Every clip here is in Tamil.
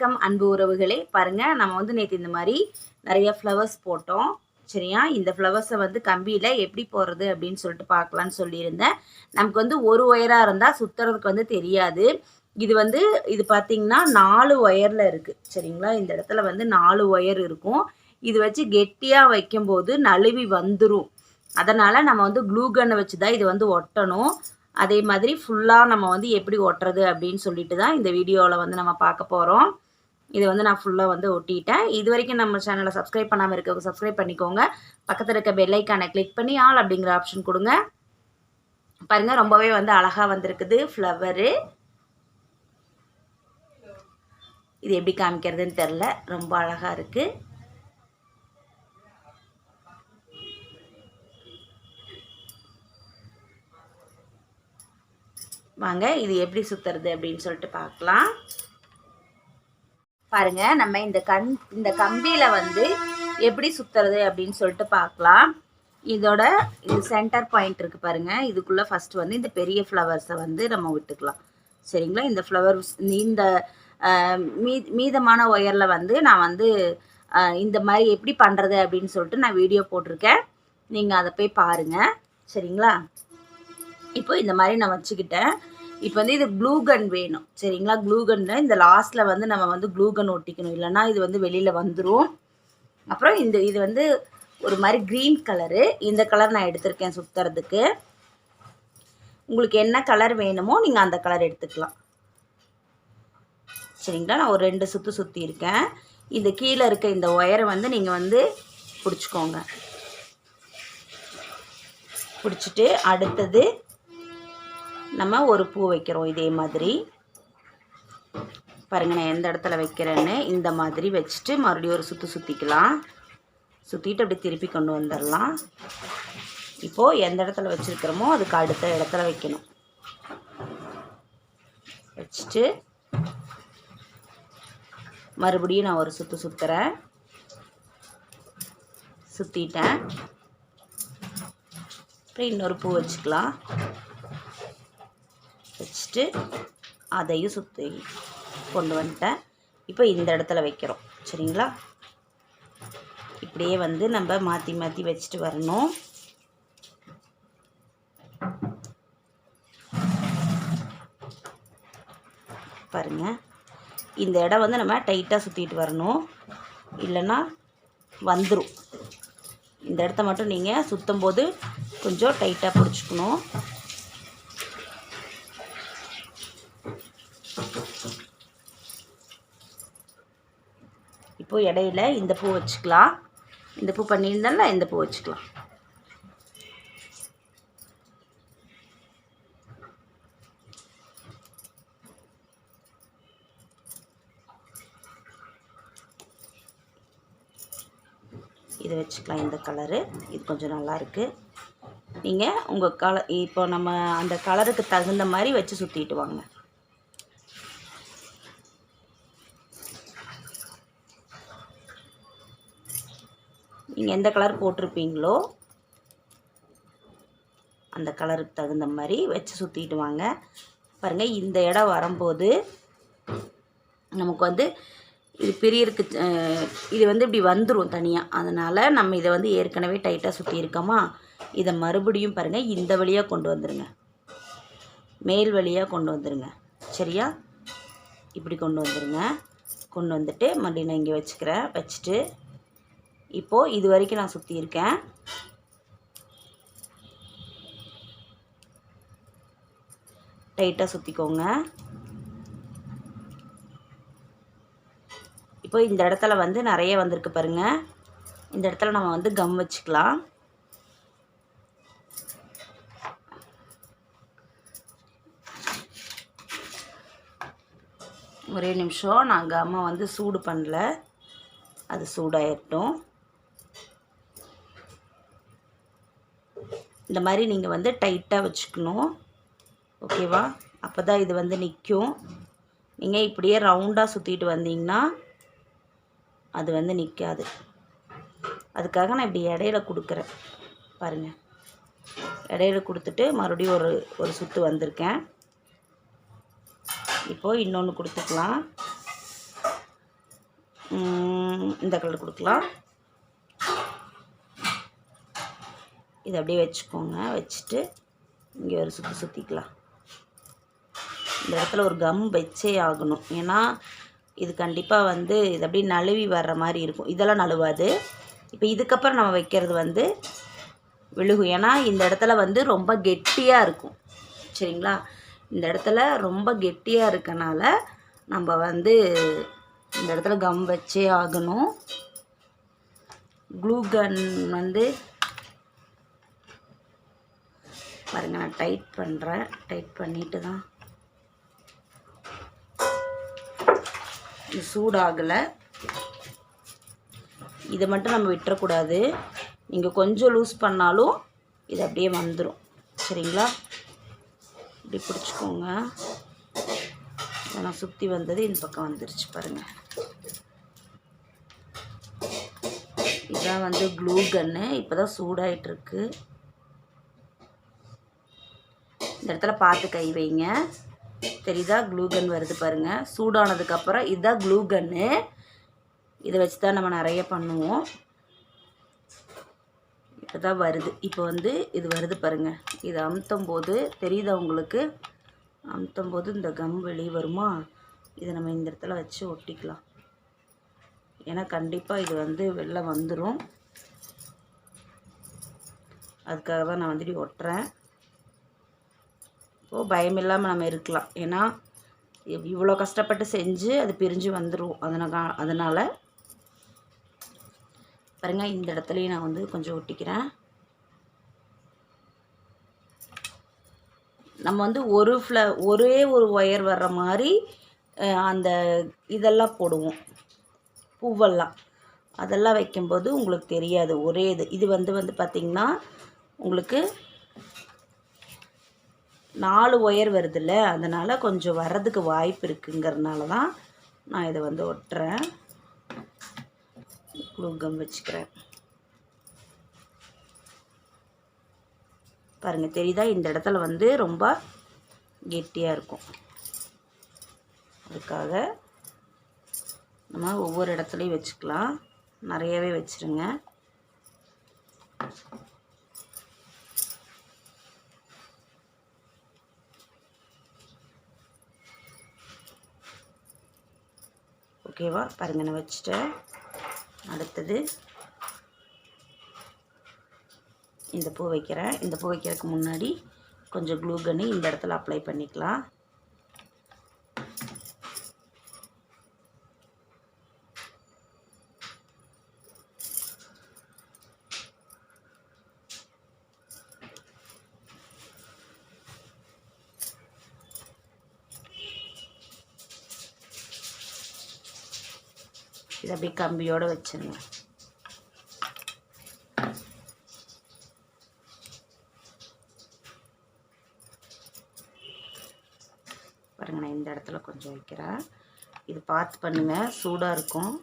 வணக்கம் அன்பு உறவுகளே. பாருங்கள் நம்ம வந்து நேற்று இந்த மாதிரி நிறைய ஃப்ளவர்ஸ் போட்டோம். சரியா? இந்த ஃப்ளவர்ஸை வந்து கம்பியில் எப்படி போடுறது அப்படின்னு சொல்லிட்டு பார்க்கலான்னு சொல்லியிருந்தேன். நமக்கு வந்து ஒரு ஒயராக இருந்தால் சுற்றுறதுக்கு வந்து தெரியாது. இது வந்து இது பார்த்திங்கன்னா நாலு ஒயரில் இருக்குது சரிங்களா? இந்த இடத்துல வந்து நாலு ஒயர் இருக்கும். இது வச்சு கெட்டியாக வைக்கும்போது நழுவி வந்துடும் அதனால் நம்ம வந்து க்ளூ கன்னை வச்சு தான் இது வந்து ஒட்டணும். அதே மாதிரி ஃபுல்லாக நம்ம வந்து எப்படி ஒட்டுறது அப்படின்னு சொல்லிட்டு தான் இந்த வீடியோவில் வந்து நம்ம பார்க்க போகிறோம் இது வந்து நான் ஃபுல்லாக வந்து ஒட்டிட்டேன். இது வரைக்கும் நம்ம சேனலை சப்ஸ்கிரைப் பண்ணாமல் இருக்கவங்க சப்ஸ்கிரைப் பண்ணிக்கோங்க. பக்கத்தில் இருக்க பெல்லைக்கானை கிளிக் பண்ணி ஆல் அப்படிங்கிற ஆப்ஷன் கொடுங்க. பாருங்கள் ரொம்பவே வந்து அழகாக வந்திருக்குது. ஃப்ளவரு இது எப்படி காமிக்கிறதுன்னு தெரில ரொம்ப அழகாக இருக்குது வாங்க இது எப்படி சுற்றுறது அப்படின்னு சொல்லிட்டு பார்க்கலாம். பாருங்க நம்ம இந்த கண் இந்த கம்பியில் வந்து எப்படி சுற்றுறது அப்படின்னு சொல்லிட்டு பார்க்கலாம். இதோட இது சென்டர் பாயிண்ட் இருக்குது பாருங்கள் இதுக்குள்ளே ஃபஸ்ட்டு வந்து இந்த பெரிய ஃப்ளவர்ஸை வந்து நம்ம விட்டுக்கலாம். சரிங்களா? இந்த ஃப்ளவர்ஸ் இந்த மீ மீதமான ஒயரில் வந்து நான் வந்து இந்த மாதிரி எப்படி பண்ணுறது அப்படின்னு சொல்லிட்டு நான் வீடியோ போட்டிருக்கேன். நீங்கள் அதை போய் பாருங்கள் சரிங்களா? இப்போ இந்த மாதிரி நான் வச்சுக்கிட்டேன். இப்போ வந்து இது க்ளூகன் வேணும். சரிங்களா? க்ளூ இந்த லாஸ்ட்டில் வந்து நம்ம வந்து க்ளூகன் ஒட்டிக்கணும். இல்லைன்னா இது வந்து வெளியில் வந்துடும் அப்புறம் இந்த இது வந்து ஒரு மாதிரி க்ரீன் கலரு இந்த கலர் நான் எடுத்திருக்கேன் சுற்றுறதுக்கு உங்களுக்கு என்ன கலர் வேணுமோ நீங்கள் அந்த கலர் எடுத்துக்கலாம். சரிங்களா? நான் ஒரு ரெண்டு சுற்று சுற்றி இருக்கேன் இந்த கீழே இருக்க இந்த ஒயரை வந்து நீங்கள் வந்து பிடிச்சிக்கோங்க. பிடிச்சிட்டு அடுத்தது நம்ம ஒரு பூ வைக்கிறோம் இதே மாதிரி. பாருங்கள் நான் எந்த இடத்துல வைக்கிறேன்னு இந்த மாதிரி வச்சுட்டு மறுபடியும் ஒரு சுற்று சுற்றிக்கலாம் சுற்றிட்டு அப்படி திருப்பி கொண்டு வந்துடலாம். இப்போது எந்த இடத்துல வச்சுருக்கிறோமோ அதுக்கு அடுத்த இடத்துல வைக்கணும். வச்சுட்டு மறுபடியும் நான் ஒரு சுற்று சுற்றுறேன் சுற்றிட்டேன் அப்புறம் இன்னொரு பூ வச்சுக்கலாம். வச்சுட்டு அதையும் சுற்றி கொண்டு வந்துட்டேன். இப்போ இந்த இடத்துல வைக்கிறோம். சரிங்களா? இப்படியே வந்து நம்ம மாற்றி மாற்றி வச்சுட்டு வரணும். பாருங்கள் இந்த இடம் வந்து நம்ம டைட்டாக சுற்றிட்டு வரணும். இல்லைன்னா வந்துடும் இந்த இடத்த மட்டும் நீங்கள் சுற்றும் போது கொஞ்சம் டைட்டாக பிடிச்சிக்கணும். இப்போது இடையில இந்த பூ வச்சுக்கலாம். இந்த பூ பண்ணியிருந்தால இந்த பூ வச்சுக்கலாம். இது வச்சுக்கலாம் இந்த கலரு இது கொஞ்சம் நல்லாயிருக்கு நீங்கள் உங்கள் கலர் இப்போ நம்ம அந்த கலருக்கு தகுந்த மாதிரி வச்சு சுற்றிட்டு வாங்க. நீங்கள் எந்த கலர் போட்டிருப்பீங்களோ அந்த கலருக்கு தகுந்த மாதிரி வச்சு சுற்றிட்டு வாங்க. பாருங்கள் இந்த இடம் வரும்போது நமக்கு வந்து இது பிரியருக்கு இது வந்து இப்படி வந்துடும் தனியாக அதனால் நம்ம இதை வந்து ஏற்கனவே டைட்டாக சுற்றி இருக்கோமா? இதை மறுபடியும் பாருங்கள் இந்த வழியாக கொண்டு வந்துடுங்க மேல் வழியாக கொண்டு வந்துடுங்க சரியா? இப்படி கொண்டு வந்துடுங்க கொண்டு வந்துட்டு மறுபடியும் நான் இங்கே வச்சுக்கிறேன். வச்சுட்டு இப்போது இது வரைக்கும் நான் சுற்றியிருக்கேன் டைட்டாக சுற்றிக்கோங்க இப்போ இந்த இடத்துல வந்து நிறைய வந்திருக்கு பாருங்கள் இந்த இடத்துல நம்ம வந்து கம் வச்சுக்கலாம். ஒரே நிமிஷம். நான் கம்மை வந்து சூடு பண்ணல. அது சூடாயிரட்டும். இந்த மாதிரி நீங்கள் வந்து டைட்டாக வச்சுக்கணும். ஓகேவா? அப்போ தான் இது வந்து நிற்கும் நீங்கள் இப்படியே ரவுண்டாக சுற்றிட்டு வந்தீங்கன்னா அது வந்து நிற்காது அதுக்காக நான் இப்படி இடையில கொடுக்குறேன். பாருங்கள் இடையில கொடுத்துட்டு மறுபடியும் ஒரு ஒரு சுற்று வந்திருக்கேன். இப்போது இன்னொன்று கொடுத்துக்கலாம். இந்த கலர் கொடுக்கலாம். இதை அப்படியே வச்சுக்கோங்க. வச்சுட்டு இங்கே ஒரு சுற்றி சுற்றிக்கலாம் இந்த இடத்துல ஒரு கம் வச்சே ஆகணும். ஏன்னா இது கண்டிப்பாக வந்து இது அப்படியே நழுவி வர்ற மாதிரி இருக்கும். இதெல்லாம் நழுவாது. இப்போ இதுக்கப்புறம் நம்ம வைக்கிறது வந்து விழுகும் ஏன்னா இந்த இடத்துல வந்து ரொம்ப கெட்டியாக இருக்கும். சரிங்களா? இந்த இடத்துல ரொம்ப கெட்டியாக இருக்கனால நம்ம வந்து இந்த இடத்துல கம் வச்சே ஆகணும். க்ளூ கன் வந்து பாருங்க நான் டைட் பண்ணுறேன் டைட் பண்ணிட்டு தான் இது சூடாகலை. இதை மட்டும் நம்ம விட்டுறக்கூடாது. நீங்கள் கொஞ்சம் லூஸ் பண்ணாலும் இது அப்படியே வந்துடும் சரிங்களா? இப்படி பிடிச்சிக்கோங்க. நான் சுற்றி வந்தது இந்த பக்கம் வந்துருச்சு பாருங்கள் இதான் வந்து க்ளூ கன்னு இப்போ தான் சூடாயிட்டுருக்கு. இந்த இடத்துல பார்த்து கை வைங்க. தெரியுதா? க்ளூ கன் வருது பாருங்கள் சூடானதுக்கப்புறம் இதுதான் க்ளூ கன்னு இதை வச்சு தான் நம்ம நிறைய பண்ணுவோம். இப்போ தான் வருது. இப்போ வந்து இது வருது பாருங்கள் இது அமுத்தும் போது தெரியுதா உங்களுக்கு? அமுத்தும் போது இந்த கம் வெளியே வருமா? இதை நம்ம இந்த இடத்துல வச்சு ஒட்டிக்கலாம். ஏன்னா கண்டிப்பாக இது வந்து வெளில வந்துடும் அதுக்காக தான் நான் வந்துட்டு ஒட்டுறேன். ஸோ பயம் இல்லாமல் நம்ம இருக்கலாம். ஏன்னா இவ்வளோ கஷ்டப்பட்டு செஞ்சு அது பிரிஞ்சு வந்துடும் அதனால் அதனால் பாருங்க இந்த இடத்துலையும் நான் வந்து கொஞ்சம் ஒட்டிக்கிறேன். நம்ம வந்து ஒரு ஃப்ள ஒரே ஒரு ஒயர் வர்ற மாதிரி அந்த இதெல்லாம் போடுவோம். பூவெல்லாம். அதெல்லாம் வைக்கும்போது உங்களுக்கு தெரியாது. ஒரே இது. இது வந்து வந்து பார்த்திங்கன்னா உங்களுக்கு நாலு ஒயர் வருதுல்ல அதனால் கொஞ்சம் வர்றதுக்கு வாய்ப்பு இருக்குங்கிறதுனால தான் நான் இதை வந்து ஒட்டுறேன். கம் வச்சுக்கிறேன். பாருங்கள் தெரியுதா? இந்த இடத்துல வந்து ரொம்ப கெட்டியாக இருக்கும். அதுக்காக நம்ம ஒவ்வொரு இடத்துலையும் வச்சுக்கலாம். நிறையவே வச்சுருங்க. ஓகேவா? பாருங்கள் நான் வச்சுட்டேன். அடுத்தது இந்த பூ வைக்கிறேன். இந்த பூ வைக்கிறதுக்கு முன்னாடி கொஞ்சம் க்ளூ கன்னு இந்த இடத்துல அப்ளை பண்ணிக்கலாம் இதை அப்படியே கம்பியோடு வச்சிருங்க. பாருங்க நான் இந்த இடத்துல கொஞ்சம் வைக்கிறேன். இது பார்த்து பண்ணுங்கள் சூடாக இருக்கும்.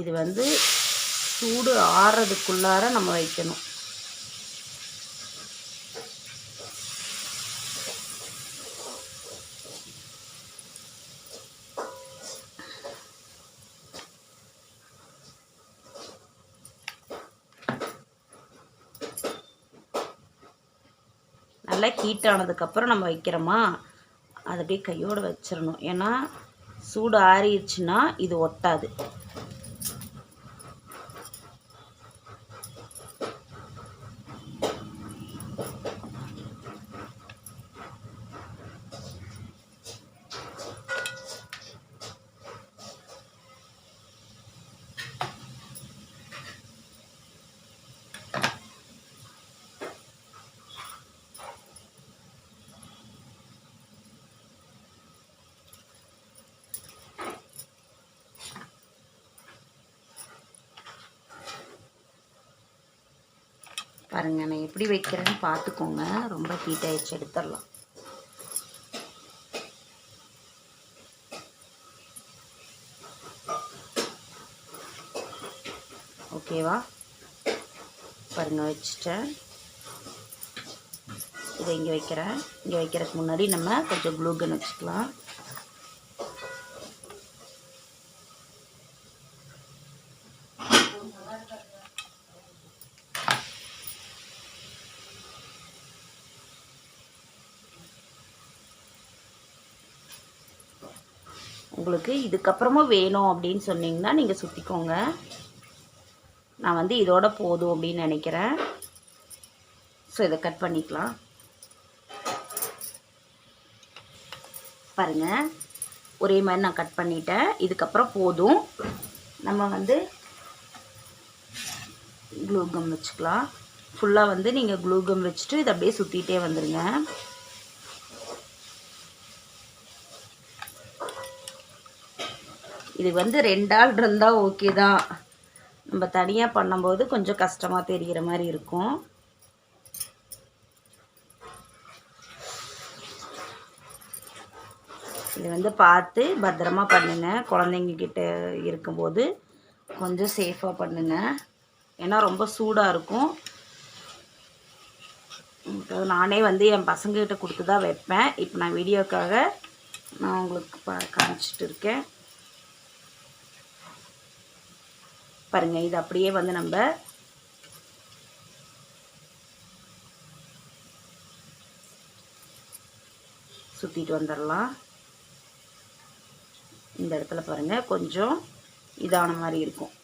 இது வந்து சூடு ஆறுறதுக்குள்ளார நம்ம வைக்கணும். நல்லா ஹீட் ஆனதுக்கப்புறம் நம்ம வைக்கிறோமா? அதை அப்படியே கையோடு வச்சிடணும் ஏன்னா சூடு ஆறிடுச்சுன்னா இது ஒட்டாது. பாருங்கள் நான் எப்படி வைக்கிறேன்னு பார்த்துக்கோங்க. ரொம்ப ஹீட் ஆகிடுச்சு எடுத்துடலாம். ஓகேவா பாருங்கள் வச்சுட்டேன். இதை இங்கே வைக்கிறேன். இங்கே வைக்கிறதுக்கு முன்னாடி நம்ம கொஞ்சம் க்ளூகன் வச்சுக்கலாம். உங்களுக்கு இதுக்கப்புறமும் வேணும் அப்படின்னு சொன்னிங்கன்னா நீங்கள் சுற்றிக்கோங்க நான் வந்து இதோட போதும் அப்படின்னு நினைக்கிறேன். ஸோ இதை கட் பண்ணிக்கலாம். பாருங்கள் ஒரே மாதிரி நான் கட் பண்ணிட்டேன். இதுக்கப்புறம் போதும். நம்ம வந்து க்ளூ கம் வச்சுக்கலாம். ஃபுல்லாக வந்து நீங்கள் க்ளூ கம் வச்சுட்டு இதை அப்படியே சுற்றிட்டே வந்துடுங்க இது வந்து ரெண்டு ஆள் இருந்தால் ஓகே தான். நம்ம தனியாக பண்ணும்போது கொஞ்சம் கஷ்டமாக தெரிகிற மாதிரி இருக்கும். இது வந்து பார்த்து பத்திரமா பண்ணுங்க. குழந்தைங்கக்கிட்ட இருக்கும்போது கொஞ்சம் சேஃபாக பண்ணுங்க. ஏன்னா ரொம்ப சூடாக இருக்கும். நானே வந்து என் பசங்கக்கிட்ட கொடுத்து தான் வைப்பேன். இப்போ நான் வீடியோக்காக நான் உங்களுக்கு பா காமிச்சிட்டு இருக்கேன். பாருங்க இது அப்படியே வந்து நம்ம சுற்றிட்டு வந்துடலாம் இந்த இடத்துல பாருங்க கொஞ்சம் இதான மாதிரி இருக்கும்.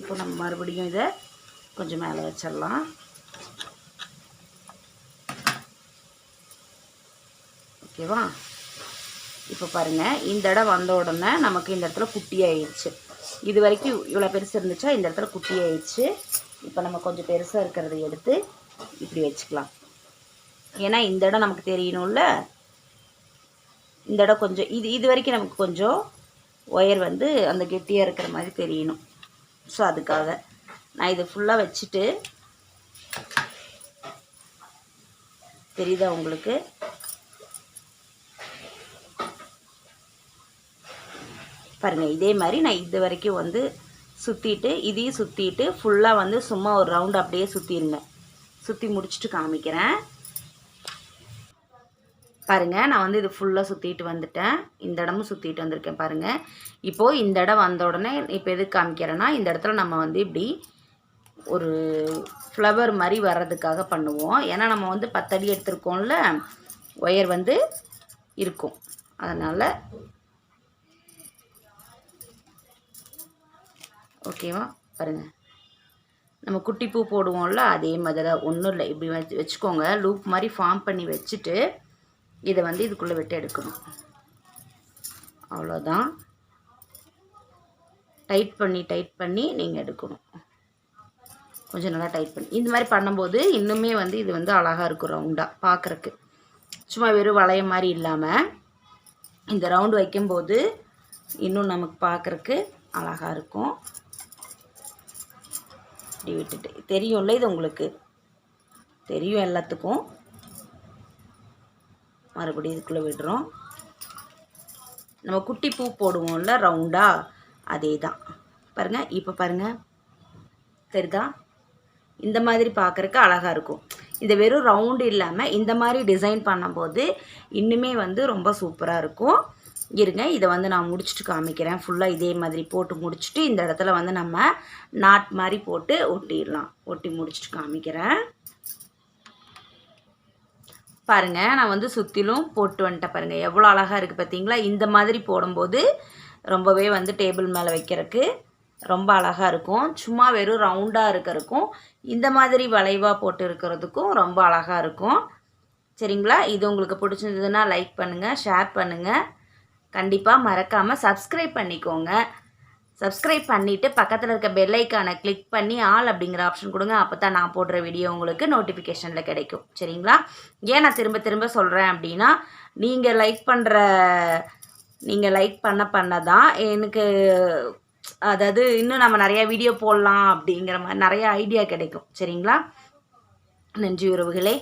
இப்போ நம்ம மறுபடியும் இதை கொஞ்சம் மேலே வச்சிடலாம் ஓகேவா? இப்போ பாருங்கள் இந்த இடம் வந்த உடனே நமக்கு இந்த இடத்துல குட்டி ஆயிடுச்சு. இது வரைக்கும் இவ்வளோ பெருசு இருந்துச்சா இந்த இடத்துல குட்டி ஆயிடுச்சு. இப்போ நம்ம கொஞ்சம் பெருசாக இருக்கிறத எடுத்து இப்படி வச்சுக்கலாம். ஏன்னா இந்த இடம் நமக்கு தெரியணும்ல. இந்த இடம் கொஞ்சம் இது இது வரைக்கும் நமக்கு கொஞ்சம் ஒயர் வந்து அந்த கெட்டியாக இருக்கிற மாதிரி தெரியணும். ஸோ அதுக்காக நான் இதை ஃபுல்லாக வச்சுட்டு தெரியுதா உங்களுக்கு? பாருங்கள் இதே மாதிரி நான் இது வரைக்கும் வந்து சுற்றிட்டு இதையும் சுற்றிட்டு ஃபுல்லாக வந்து சும்மா ஒரு ரவுண்ட் அப்படியே சுற்றிடுங்க சுற்றி முடிச்சுட்டு காமிக்கிறேன். பாருங்கள் நான் வந்து இது ஃபுல்லாக சுற்றிட்டு வந்துட்டேன். இந்த இடமும் சுற்றிட்டு வந்திருக்கேன் பாருங்கள் இப்போது இந்த இடம் வந்த உடனே இப்போ எதுக்கு காமிக்கிறேன்னா இந்த இடத்துல நம்ம வந்து இப்படி ஒரு ஃப்ளவர் மாதிரி வர்றதுக்காக பண்ணுவோம். ஏன்னா நம்ம வந்து பத்தடி எடுத்திருக்கோம்ல ஒயர் வந்து இருக்கும். அதனால் ஓகேவா? பாருங்கள் நம்ம குட்டி பூ போடுவோம்ல அதே மாதிரி தான் ஒன்றும் இல்லை. இப்படி வச்சு வச்சுக்கோங்க. லூப் மாதிரி ஃபார்ம் பண்ணி வச்சுட்டு இதை வந்து இதுக்குள்ளே விட்டு எடுக்கணும். அவ்வளோதான் டைட் பண்ணி டைட் பண்ணி நீங்கள் எடுக்கணும். கொஞ்சம் நல்லா டைட் பண்ணி. இந்த மாதிரி பண்ணும்போது இன்னுமே வந்து இது வந்து அழகாக இருக்கும் ரவுண்டாக பார்க்குறக்கு சும்மா வெறும் வளைய மாதிரி இல்லாமல் இந்த ரவுண்டு வைக்கும்போது இன்னும் நமக்கு பார்க்குறக்கு அழகாக இருக்கும். இப்படி விட்டுட்டு தெரியும்ல இது உங்களுக்கு. தெரியும் எல்லாத்துக்கும். மறுபடியும் இதுக்குள்ளே விடுறோம். நம்ம குட்டி பூ போடுவோம்ல ரவுண்டாக அதே தான் பாருங்கள் இப்போ பாருங்கள் சரிதா இந்த மாதிரி பார்க்குறக்கு அழகாக இருக்கும். இந்த வெறும் ரவுண்டு இல்லாமல் இந்த மாதிரி டிசைன் பண்ணும்போது இன்னுமே வந்து ரொம்ப சூப்பராக இருக்கும். இருங்க இதை வந்து நான் முடிச்சுட்டு காமிக்கிறேன். ஃபுல்லாக இதே மாதிரி போட்டு முடிச்சுட்டு இந்த இடத்துல வந்து நம்ம நாட் மாதிரி போட்டு ஒட்டிடலாம். ஒட்டி முடிச்சுட்டு காமிக்கிறேன். பாருங்க நான் வந்து சுற்றிலும் போட்டு வந்துட்டேன் பாருங்கள் எவ்வளோ அழகாக இருக்குது பார்த்தீங்களா? இந்த மாதிரி போடும்போது ரொம்பவே வந்து டேபிள் மேலே வைக்கிறதுக்கு ரொம்ப அழகாக இருக்கும். சும்மா வெறும் ரவுண்டாக இருக்கிறதுக்கும் இந்த மாதிரி வளைவாக போட்டு இருக்கிறதுக்கும் ரொம்ப அழகாக இருக்கும். சரிங்களா? இது உங்களுக்கு பிடிச்சிருந்ததுன்னா லைக் பண்ணுங்கள் ஷேர் பண்ணுங்கள் கண்டிப்பாக மறக்காமல் சப்ஸ்கிரைப் பண்ணிக்கோங்க. சப்ஸ்கிரைப் பண்ணிவிட்டு பக்கத்தில் இருக்க பெல்லைக்கானை கிளிக் பண்ணி ஆல் அப்படிங்கிற ஆப்ஷன் கொடுங்க. அப்போ தான் நான் போடுற வீடியோ உங்களுக்கு நோட்டிஃபிகேஷனில் கிடைக்கும். சரிங்களா? ஏன் நான் திரும்ப திரும்ப சொல்கிறேன் அப்படின்னா நீங்கள் லைக் பண்ணுற நீங்கள் லைக் பண்ண பண்ண தான் எனக்கு அதாவது இன்னும் நம்ம நிறையா வீடியோ போடலாம் அப்படிங்கிற மாதிரி நிறையா ஐடியா கிடைக்கும். சரிங்களா? நன்றி உறவுகளே.